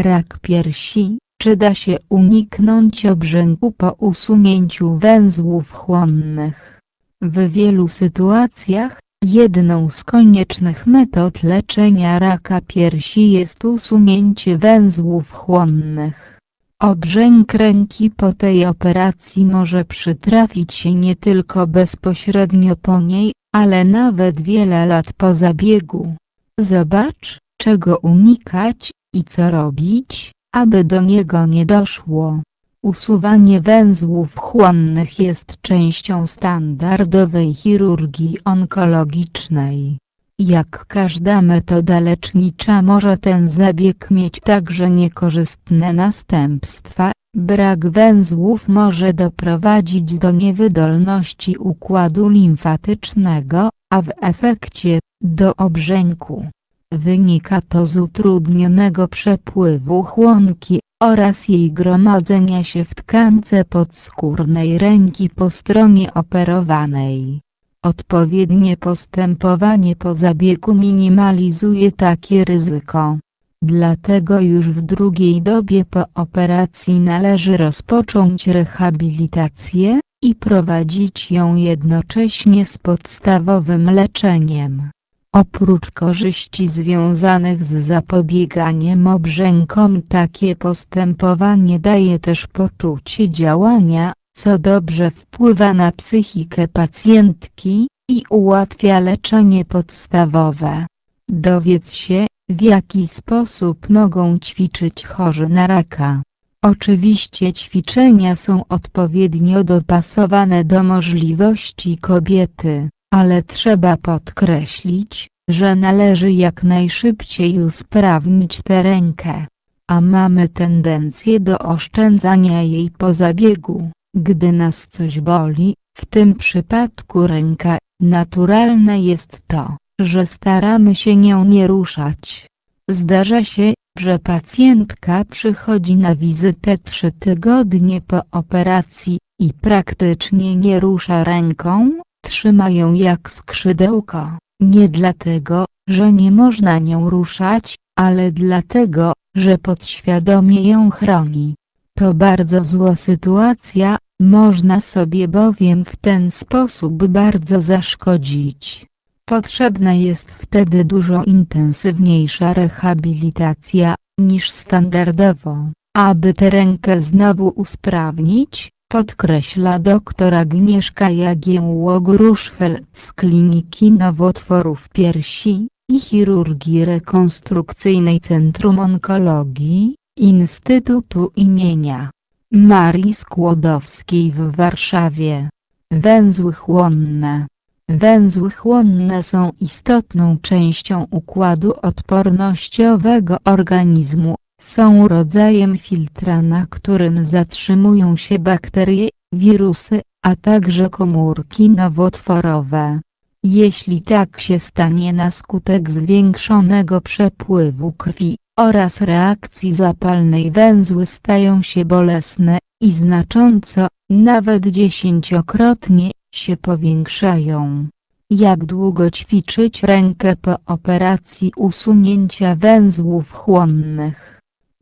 Rak piersi. Czy da się uniknąć obrzęku po usunięciu węzłów chłonnych? W wielu sytuacjach, jedną z koniecznych metod leczenia raka piersi jest usunięcie węzłów chłonnych. Obrzęk ręki po tej operacji może przytrafić się nie tylko bezpośrednio po niej, ale nawet wiele lat po zabiegu. Zobacz, czego unikać i co robić, aby do niego nie doszło. Usuwanie węzłów chłonnych jest częścią standardowej chirurgii onkologicznej. Jak każda metoda lecznicza może ten zabieg mieć także niekorzystne następstwa, brak węzłów może doprowadzić do niewydolności układu limfatycznego, a w efekcie, do obrzęku. Wynika to z utrudnionego przepływu chłonki oraz jej gromadzenia się w tkance podskórnej ręki po stronie operowanej. Odpowiednie postępowanie po zabiegu minimalizuje takie ryzyko. Dlatego już w drugiej dobie po operacji należy rozpocząć rehabilitację i prowadzić ją jednocześnie z podstawowym leczeniem. Oprócz korzyści związanych z zapobieganiem obrzękom takie postępowanie daje też poczucie działania, co dobrze wpływa na psychikę pacjentki i ułatwia leczenie podstawowe. Dowiedz się, w jaki sposób mogą ćwiczyć chorzy na raka. Oczywiście ćwiczenia są odpowiednio dopasowane do możliwości kobiety, ale trzeba podkreślić, że należy jak najszybciej usprawnić tę rękę. A mamy tendencję do oszczędzania jej po zabiegu. Gdy nas coś boli, w tym przypadku ręka, naturalne jest to, że staramy się nią nie ruszać. Zdarza się, że pacjentka przychodzi na wizytę trzy tygodnie po operacji i praktycznie nie rusza ręką, trzyma ją jak skrzydełko, nie dlatego, że nie można nią ruszać, ale dlatego, że podświadomie ją chroni. To bardzo zła sytuacja, można sobie bowiem w ten sposób bardzo zaszkodzić. Potrzebna jest wtedy dużo intensywniejsza rehabilitacja, niż standardowo. Aby tę rękę znowu usprawnić, podkreśla dr Agnieszka Jagiełło-Gruszfeld z Kliniki Nowotworów Piersi i Chirurgii Rekonstrukcyjnej Centrum Onkologii, Instytutu imienia Marii Skłodowskiej w Warszawie. Węzły chłonne Węzły chłonne są istotną częścią układu odpornościowego organizmu, są rodzajem filtra na którym zatrzymują się bakterie, wirusy, a także komórki nowotworowe. Jeśli tak się stanie na skutek zwiększonego przepływu krwi, oraz reakcji zapalnej węzły stają się bolesne, i znacząco, nawet dziesięciokrotnie, się powiększają. Jak długo ćwiczyć rękę po operacji usunięcia węzłów chłonnych?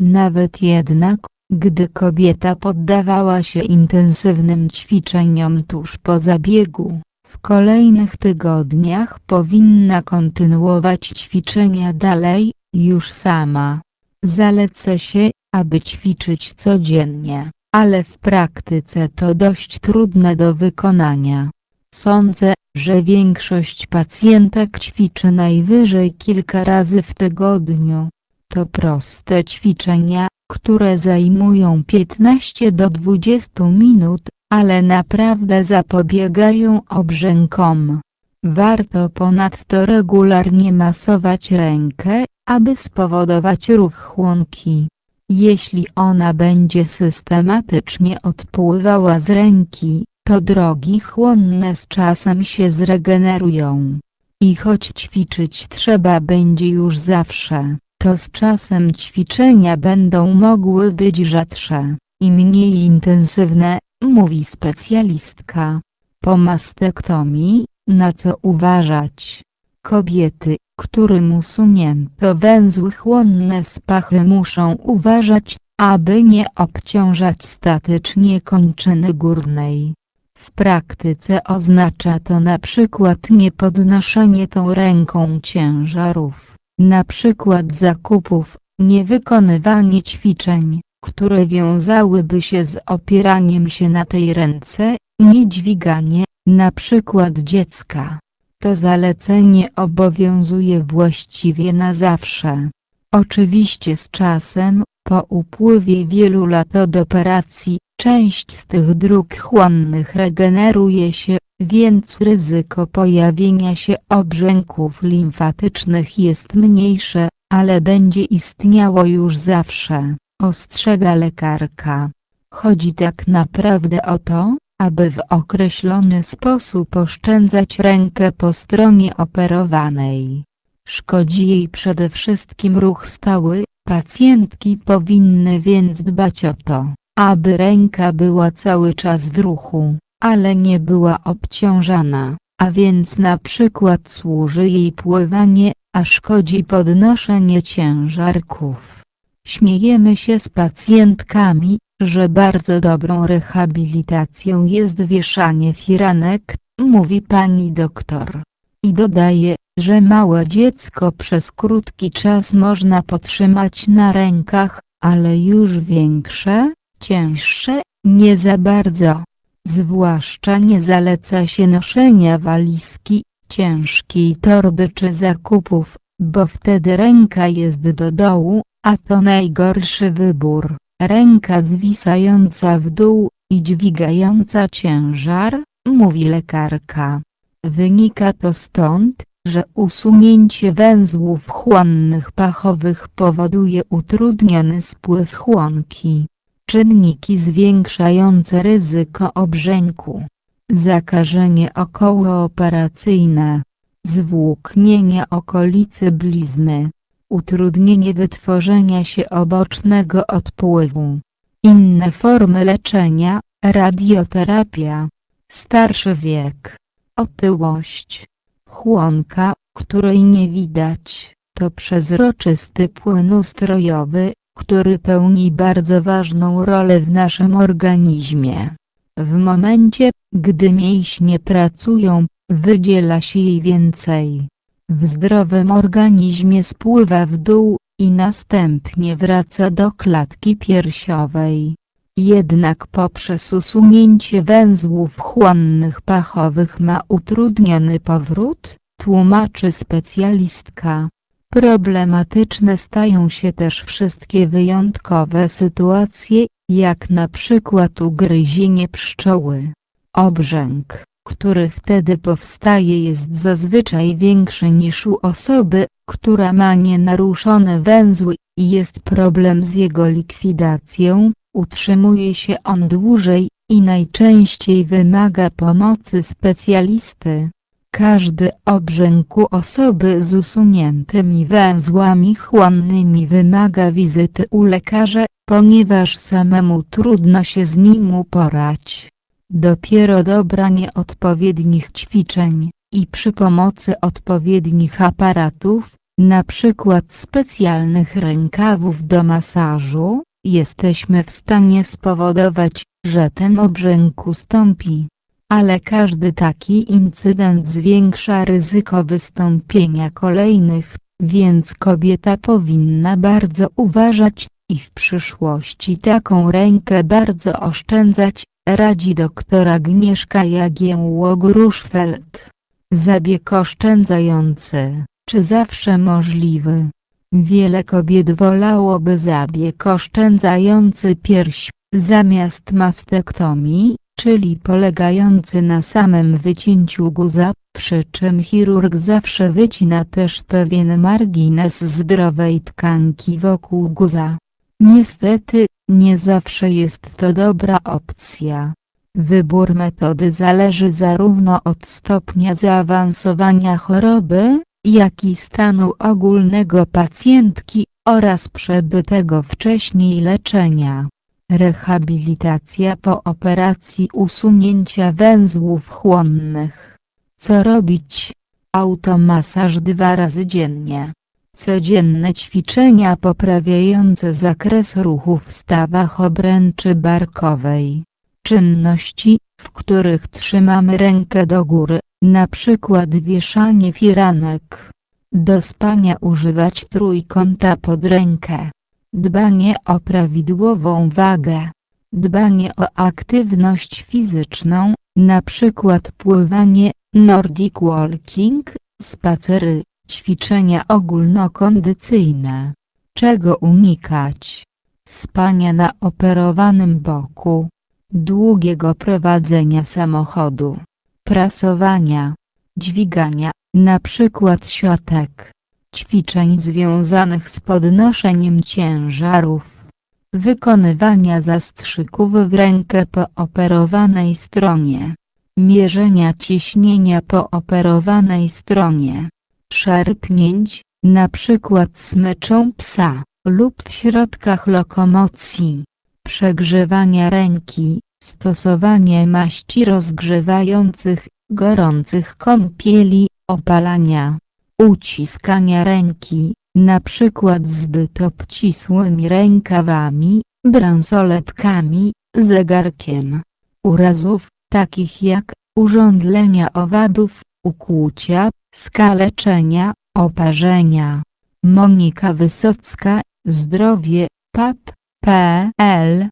Nawet jednak, gdy kobieta poddawała się intensywnym ćwiczeniom tuż po zabiegu, w kolejnych tygodniach powinna kontynuować ćwiczenia dalej, już sama. Zalecę się, aby ćwiczyć codziennie, ale w praktyce to dość trudne do wykonania. Sądzę, że większość pacjentek ćwiczy najwyżej kilka razy w tygodniu. To proste ćwiczenia, które zajmują 15 do 20 minut, ale naprawdę zapobiegają obrzękom. Warto ponadto regularnie masować rękę, aby spowodować ruch chłonki. Jeśli ona będzie systematycznie odpływała z ręki, to drogi chłonne z czasem się zregenerują. I choć ćwiczyć trzeba będzie już zawsze, to z czasem ćwiczenia będą mogły być rzadsze i mniej intensywne, mówi specjalistka. Po mastektomii, na co uważać? Kobiety, którym usunięto węzły chłonne z pachy muszą uważać, aby nie obciążać statycznie kończyny górnej. W praktyce oznacza to na przykład niepodnoszenie tą ręką ciężarów, na przykład zakupów, niewykonywanie ćwiczeń, które wiązałyby się z opieraniem się na tej ręce, niedźwiganie, na przykład dziecka. To zalecenie obowiązuje właściwie na zawsze. Oczywiście z czasem, po upływie wielu lat od operacji, część z tych dróg chłonnych regeneruje się, więc ryzyko pojawienia się obrzęków limfatycznych jest mniejsze, ale będzie istniało już zawsze, ostrzega lekarka. Chodzi tak naprawdę o to, aby w określony sposób oszczędzać rękę po stronie operowanej. Szkodzi jej przede wszystkim ruch stały, pacjentki powinny więc dbać o to, aby ręka była cały czas w ruchu, ale nie była obciążana, a więc na przykład służy jej pływanie, a szkodzi podnoszenie ciężarków. Śmiejemy się z pacjentkami, że bardzo dobrą rehabilitacją jest wieszanie firanek, mówi pani doktor. I dodaje, że małe dziecko przez krótki czas można potrzymać na rękach, ale już większe, cięższe, nie za bardzo. Zwłaszcza nie zaleca się noszenia walizki, ciężkiej torby czy zakupów, bo wtedy ręka jest do dołu, a to najgorszy wybór. Ręka zwisająca w dół i dźwigająca ciężar, mówi lekarka. Wynika to stąd, że usunięcie węzłów chłonnych pachowych powoduje utrudniony spływ chłonki. Czynniki zwiększające ryzyko obrzęku. Zakażenie okołooperacyjne. Zwłóknienie okolicy blizny utrudnienie wytworzenia się obocznego odpływu. Inne formy leczenia, radioterapia, starszy wiek, otyłość, chłonka, której nie widać, to przezroczysty płyn ustrojowy, który pełni bardzo ważną rolę w naszym organizmie. W momencie, gdy mięśnie pracują, wydziela się jej więcej w zdrowym organizmie spływa w dół, i następnie wraca do klatki piersiowej. Jednak poprzez usunięcie węzłów chłonnych pachowych ma utrudniony powrót, tłumaczy specjalistka. Problematyczne stają się też wszystkie wyjątkowe sytuacje, jak na przykład ugryzienie pszczoły. Obrzęk który wtedy powstaje jest zazwyczaj większy niż u osoby, która ma nienaruszone węzły i jest problem z jego likwidacją, utrzymuje się on dłużej i najczęściej wymaga pomocy specjalisty. Każdy obrzęk u osoby z usuniętymi węzłami chłonnymi wymaga wizyty u lekarza, ponieważ samemu trudno się z nim uporać. Dopiero dobranie odpowiednich ćwiczeń, i przy pomocy odpowiednich aparatów, przykład specjalnych rękawów do masażu, jesteśmy w stanie spowodować, że ten obrzęk ustąpi. Ale każdy taki incydent zwiększa ryzyko wystąpienia kolejnych, więc kobieta powinna bardzo uważać i w przyszłości taką rękę bardzo oszczędzać, radzi doktor Agnieszka Jagiełło-Gruszfeld. Zabieg oszczędzający, czy zawsze możliwy? Wiele kobiet wolałoby zabieg oszczędzający pierś, zamiast mastektomii, czyli polegający na samym wycięciu guza, przy czym chirurg zawsze wycina też pewien margines zdrowej tkanki wokół guza. Niestety, nie zawsze jest to dobra opcja. Wybór metody zależy zarówno od stopnia zaawansowania choroby, jak i stanu ogólnego pacjentki, oraz przebytego wcześniej leczenia. Rehabilitacja po operacji usunięcia węzłów chłonnych. Co robić? automasaż dwa razy dziennie. Codzienne ćwiczenia poprawiające zakres ruchu w stawach obręczy barkowej. Czynności, w których trzymamy rękę do góry, na przykład wieszanie firanek. Do spania używać trójkąta pod rękę. Dbanie o prawidłową wagę. Dbanie o aktywność fizyczną, przykład pływanie, nordic walking, spacery, ćwiczenia ogólnokondycyjne. Czego unikać? Spania na operowanym boku. Długiego prowadzenia samochodu. Prasowania. Dźwigania, przykład siatek. Ćwiczeń związanych z podnoszeniem ciężarów. Wykonywania zastrzyków w rękę po operowanej stronie. Mierzenia ciśnienia po operowanej stronie. Szarpnięć, przykład smyczą psa, lub w środkach lokomocji. Przegrzewania ręki, stosowanie maści rozgrzewających, gorących kąpieli, opalania, uciskania ręki, na przykład zbyt obcisłymi rękawami, bransoletkami, zegarkiem. Urazów, takich jak urządlenia owadów, ukłucia, skaleczenia, oparzenia. Monika Wysocka, Zdrowie, PAP, PL